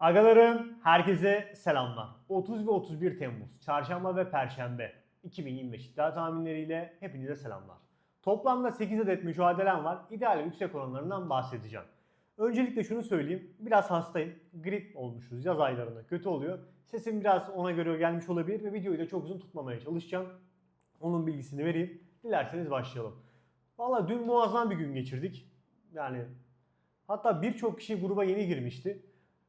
Agalarım herkese selamlar. 30 ve 31 Temmuz, çarşamba ve perşembe 2025 iddia tahminleriyle hepinize selamlar. Toplamda 8 adet mücadelem var. İdeal yüksek oranlarından bahsedeceğim. Öncelikle şunu söyleyeyim. Biraz hastayım. Grip olmuşuz yaz aylarında. Kötü oluyor. Sesim biraz ona göre gelmiş olabilir ve videoyu da çok uzun tutmamaya çalışacağım. Onun bilgisini vereyim. Dilerseniz başlayalım. Valla dün muazzam bir gün geçirdik. Yani hatta birçok kişi gruba yeni girmişti.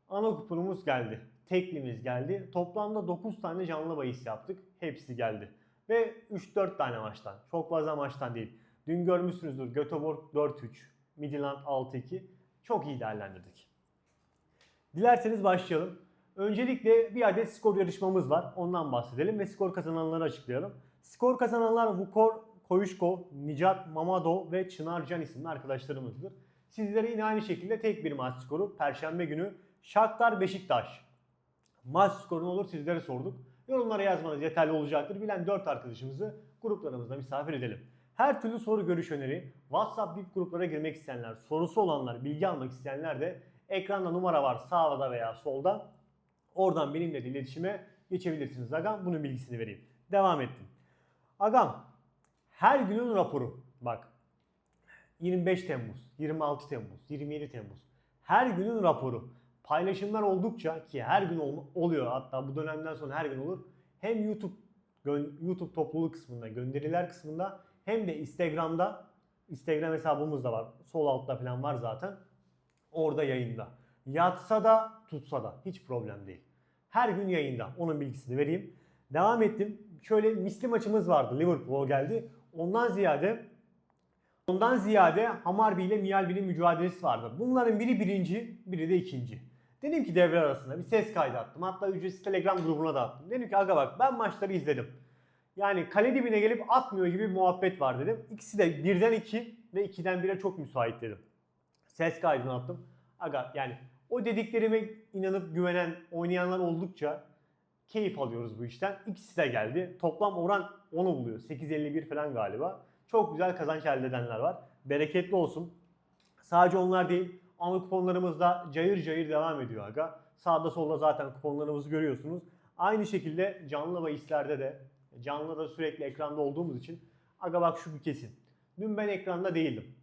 Ana kuponumuz geldi. Teklimiz geldi. Toplamda 9 tane canlı bahis yaptık. Hepsi geldi. Ve 3-4 tane maçtan. Çok fazla maçtan değil. Dün görmüşsünüzdür Göteborg 4-3, Midland 6-2. Çok iyi değerlendirdik. Dilerseniz başlayalım. Öncelikle bir adet skor yarışmamız var. Ondan bahsedelim ve skor kazananları açıklayalım. Skor kazananlar Vukor Koyuşko, Nicat Mamado ve Çınar Can isimli arkadaşlarımızdır. Sizlere yine aynı şekilde tek bir maç skoru Perşembe günü Shakhtar Beşiktaş. Maç skoru ne olur sizlere sorduk. Yorumlara yazmanız yeterli olacaktır. Bilen 4 arkadaşımızı gruplarımızda misafir edelim. Her türlü soru görüş öneri, WhatsApp VIP gruplara girmek isteyenler, sorusu olanlar, bilgi almak isteyenler de ekranda numara var sağda veya solda. Oradan benimle de iletişime geçebilirsiniz Agam. Bunun bilgisini vereyim. Devam ettim. Agam, her günün raporu. Bak 25 Temmuz, 26 Temmuz, 27 Temmuz. Her günün raporu. Paylaşımlar oldukça ki her gün ol- oluyor hatta bu dönemden sonra her gün olur. Hem YouTube YouTube topluluk kısmında, gönderiler kısmında hem de Instagram'da Instagram hesabımız da var. Sol altta falan var zaten. Orada yayında. Yatsa da tutsa da hiç problem değil. Her gün yayında. Onun bilgisini vereyim. Devam ettim. Şöyle misli maçımız vardı. Liverpool geldi. Ondan ziyade Ondan ziyade Hamarbi ile Miyalbi'nin mücadelesi vardı. Bunların biri birinci, biri de ikinci. Dedim ki devre arasında bir ses kaydı attım. Hatta ücretsiz Telegram grubuna da attım. Dedim ki aga bak ben maçları izledim. Yani kale dibine gelip atmıyor gibi bir muhabbet var dedim. İkisi de birden iki ve ikiden bire çok müsait dedim. Ses kaydını attım. Aga yani o dediklerime inanıp güvenen oynayanlar oldukça keyif alıyoruz bu işten. İkisi de geldi. Toplam oran 10'u buluyor. 8.51 falan galiba. Çok güzel kazanç elde edenler var. Bereketli olsun. Sadece onlar değil. Ana kuponlarımız da cayır cayır devam ediyor aga. Sağda solda zaten kuponlarımızı görüyorsunuz. Aynı şekilde canlı bahislerde de canlı da sürekli ekranda olduğumuz için aga bak şu bir kesin. Dün ben ekranda değildim.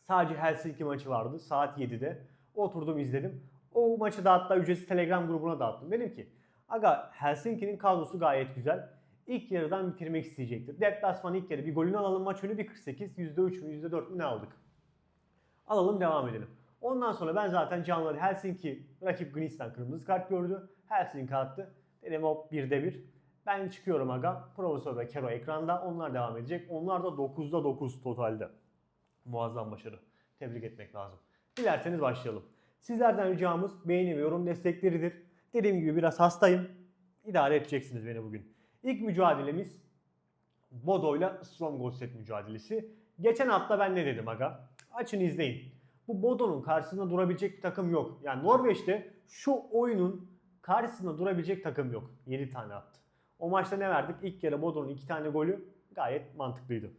Sadece Helsinki maçı vardı saat 7'de. Oturdum izledim. O maçı da hatta ücretsiz Telegram grubuna dağıttım. Dedim ki aga Helsinki'nin kadrosu gayet güzel. İlk yarıdan bitirmek isteyecektir. Deplasman ilk yarı bir golünü alalım maç önü 1.48 %3 mü %4 mü ne aldık? Alalım devam edelim. Ondan sonra ben zaten canlıları Helsinki rakip Gnistan kırmızı kart gördü. Helsinki attı. Dedim hop 1'de 1. Ben çıkıyorum aga. Profesör ve Kero ekranda. Onlar devam edecek. Onlar da 9'da 9 totalde. Muazzam başarı. Tebrik etmek lazım. Dilerseniz başlayalım. Sizlerden ricamız beğeni ve yorum destekleridir. Dediğim gibi biraz hastayım. İdare edeceksiniz beni bugün. İlk mücadelemiz Bodo ile Stromgosset mücadelesi. Geçen hafta ben ne dedim aga? Açın izleyin. Bu Bodo'nun karşısında durabilecek bir takım yok. Yani Norveç'te şu oyunun karşısında durabilecek takım yok. 7 tane attı. O maçta ne verdik? İlk yarı Bodo'nun 2 tane golü gayet mantıklıydı.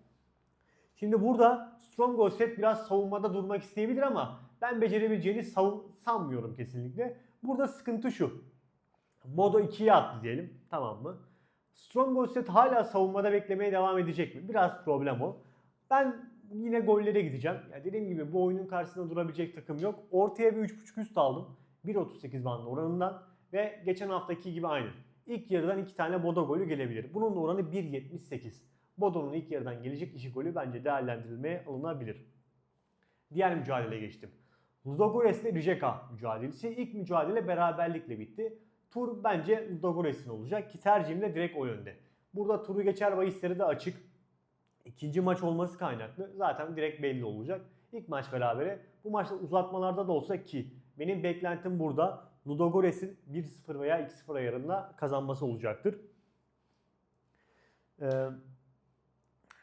Şimdi burada Stromgosset biraz savunmada durmak isteyebilir ama ben becerebileceğini savun- sanmıyorum kesinlikle. Burada sıkıntı şu. Bodo 2'ye attı diyelim. Tamam mı? Stromgosset hala savunmada beklemeye devam edecek mi? Biraz problem o. Ben yine gollere gideceğim. Ya dediğim gibi bu oyunun karşısında durabilecek takım yok. Ortaya bir 3.5 üst aldım. 1.38 bandı oranından ve geçen haftaki gibi aynı. İlk yarıdan iki tane Bodo golü gelebilir. Bunun da oranı 1.78. Bodo'nun ilk yarıdan gelecek işi golü bence değerlendirilmeye alınabilir. Diğer mücadeleye geçtim. Ludogorets ile Rijeka mücadelesi. İlk mücadele beraberlikle bitti. Tur bence Ludogorets'in olacak ki tercihim de direkt o yönde. Burada turu geçer bahisleri de açık. İkinci maç olması kaynaklı zaten direkt belli olacak. İlk maç berabere. Bu maçta uzatmalarda da olsa ki benim beklentim burada Ludogorets'in 1-0 veya 2-0 ayarında kazanması olacaktır. Ee,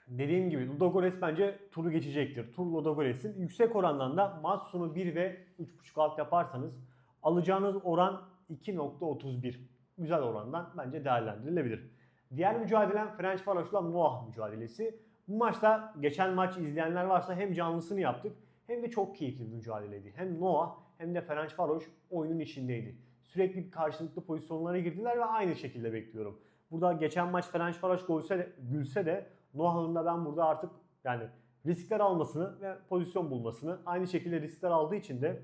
dediğim gibi Ludogorets bence turu geçecektir. Tur Ludogorets'in yüksek orandan da maç sonu 1 ve 3.5 alt yaparsanız alacağınız oran 2.31. Güzel orandan bence değerlendirilebilir. Diğer mücadelem French Varoş'la Noah mücadelesi. Bu maçta geçen maç izleyenler varsa hem canlısını yaptık hem de çok keyifli bir mücadeleydi. Hem Noah hem de Ferencvaros oyunun içindeydi. Sürekli karşılıklı pozisyonlara girdiler ve aynı şekilde bekliyorum. Burada geçen maç Ferencvaros golse de, gülse de Noah'ın da ben burada artık yani riskler almasını ve pozisyon bulmasını aynı şekilde riskler aldığı için de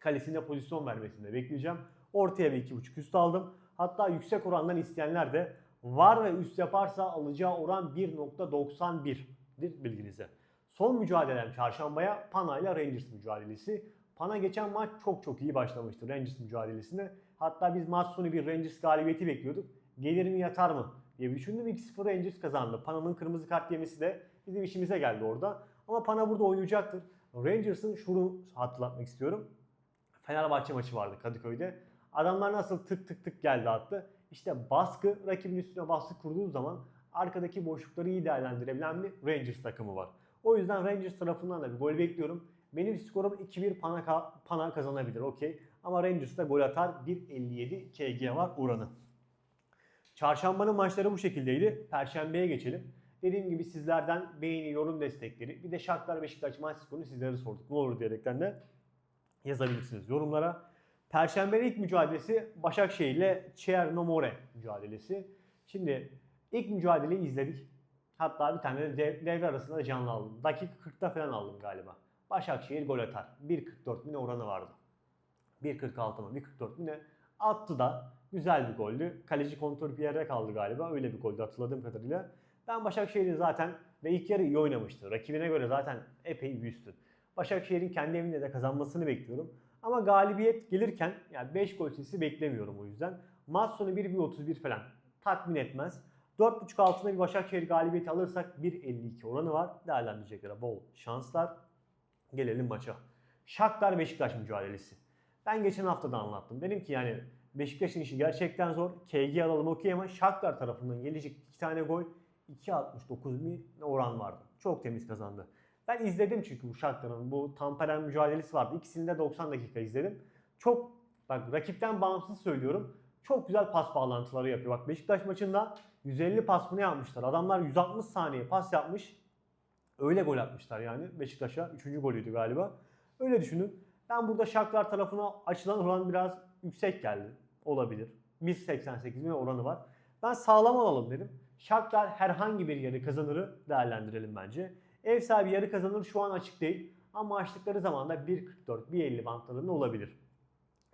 kalesinde pozisyon vermesini de bekleyeceğim. Ortaya bir 2.5 üst aldım. Hatta yüksek orandan isteyenler de var ve üst yaparsa alacağı oran 1.91'dir bilginize. Son mücadelem çarşambaya Pana ile Rangers mücadelesi. Pana geçen maç çok çok iyi başlamıştı Rangers mücadelesine. Hatta biz maç sonu bir Rangers galibiyeti bekliyorduk. Gelir mi yatar mı diye düşündüm. 2-0 Rangers kazandı. Pana'nın kırmızı kart yemesi de bizim işimize geldi orada. Ama Pana burada oynayacaktır. Rangers'ın şunu hatırlatmak istiyorum. Fenerbahçe maçı vardı Kadıköy'de. Adamlar nasıl tık tık tık geldi attı. İşte baskı, rakibin üstüne baskı kurduğu zaman arkadaki boşlukları iyi değerlendirebilen bir Rangers takımı var. O yüzden Rangers tarafından da bir gol bekliyorum. Benim skorum 2-1 Pana, ka- Pana kazanabilir okey. Ama Rangers da gol atar 1.57 KG var oranı. Çarşambanın maçları bu şekildeydi. Perşembeye geçelim. Dediğim gibi sizlerden beğeni, yorum destekleri, bir de Shakhtar Beşiktaş maç skorunu sizlere sorduk. Ne olur diyerekten de yazabilirsiniz yorumlara. Perşembenin ilk mücadelesi Başakşehir ile Çernomore mücadelesi. Şimdi ilk mücadeleyi izledik. Hatta bir tane de dev- devre arasında da canlı aldım. Dakika 40'ta falan aldım galiba. Başakşehir gol atar. 1.44 mi oranı vardı. 1.46 mı 1.44 mi ne? Attı da güzel bir goldü. Kaleci kontrol bir yerde kaldı galiba. Öyle bir goldü hatırladığım kadarıyla. Ben Başakşehir'in zaten ve ilk yarı iyi oynamıştı. Rakibine göre zaten epey bir üstün. Başakşehir'in kendi evinde de kazanmasını bekliyorum. Ama galibiyet gelirken yani 5 gol sesi beklemiyorum o yüzden. Maç sonu 1-1-31 falan tatmin etmez. 4.5 altında bir Başakşehir galibiyeti alırsak 1.52 oranı var. Değerlendireceklere bol şanslar. Gelelim maça. Shakhtar Beşiktaş mücadelesi. Ben geçen hafta da anlattım. Dedim ki yani Beşiktaş'ın işi gerçekten zor. KG alalım okey ama Shakhtar tarafından gelecek 2 tane gol 2.69 bir oran vardı. Çok temiz kazandı. Ben izledim çünkü bu Shakhtar'ın bu Tampere mücadelesi vardı. İkisini de 90 dakika izledim. Çok bak rakipten bağımsız söylüyorum. Çok güzel pas bağlantıları yapıyor. Bak Beşiktaş maçında 150 pas mı yapmışlar? Adamlar 160 saniye pas yapmış. Öyle gol atmışlar yani Beşiktaş'a. Üçüncü golüydü galiba. Öyle düşünün. Ben burada Shakhtar tarafına açılan oran biraz yüksek geldi. Olabilir. 1.88 mi oranı var. Ben sağlam alalım dedim. Shakhtar herhangi bir yarı kazanırı değerlendirelim bence. Ev sahibi yarı kazanır şu an açık değil. Ama açtıkları zaman da 1.44, 1.50 bantlarında olabilir.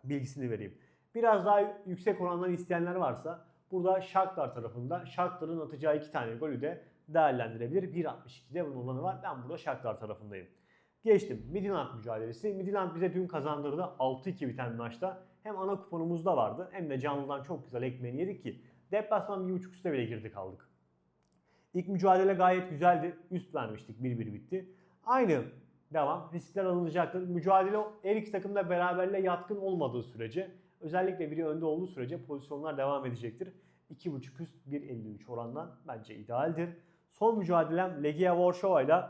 Bilgisini vereyim. Biraz daha yüksek orandan isteyenler varsa burada Shakhtar tarafında Shakhtar'ın atacağı iki tane golü de değerlendirebilir. 1.62'de bunun oranı var. Ben burada Shakhtar tarafındayım. Geçtim. Midland mücadelesi. Midland bize dün kazandırdı 6-2 biten maçta. Hem ana kuponumuzda vardı hem de canlıdan çok güzel ekmeğini yedik ki deplasman 1.5 üste bile girdik aldık. İlk mücadele gayet güzeldi. Üst vermiştik 1-1 bitti. Aynı devam. Riskler alınacaktır. Mücadele her iki takım da beraberle yatkın olmadığı sürece özellikle biri önde olduğu sürece pozisyonlar devam edecektir. 2.5 üst 1.53 orandan bence idealdir. Son mücadelem Legia Warsaw ile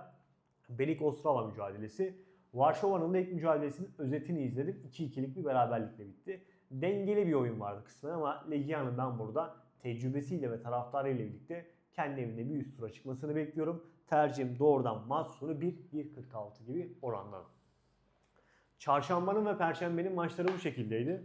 Belik Ostrava mücadelesi. Varşova'nın da ilk mücadelesinin özetini izledim. 2-2'lik bir beraberlikle bitti. Dengeli bir oyun vardı kısmen ama Legia'nın ben burada tecrübesiyle ve taraftarıyla birlikte kendi evinde bir üst tura çıkmasını bekliyorum. Tercihim doğrudan maç sonu 1-1.46 gibi orandan. Çarşambanın ve perşembenin maçları bu şekildeydi.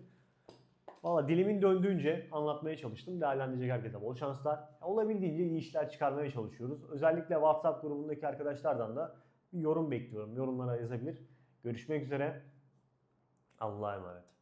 Valla dilimin döndüğünce anlatmaya çalıştım. Değerlendirecek herkese bol şanslar. Olabildiğince iyi işler çıkarmaya çalışıyoruz. Özellikle WhatsApp grubundaki arkadaşlardan da bir yorum bekliyorum. Yorumlara yazabilir. Görüşmek üzere. Allah'a emanet.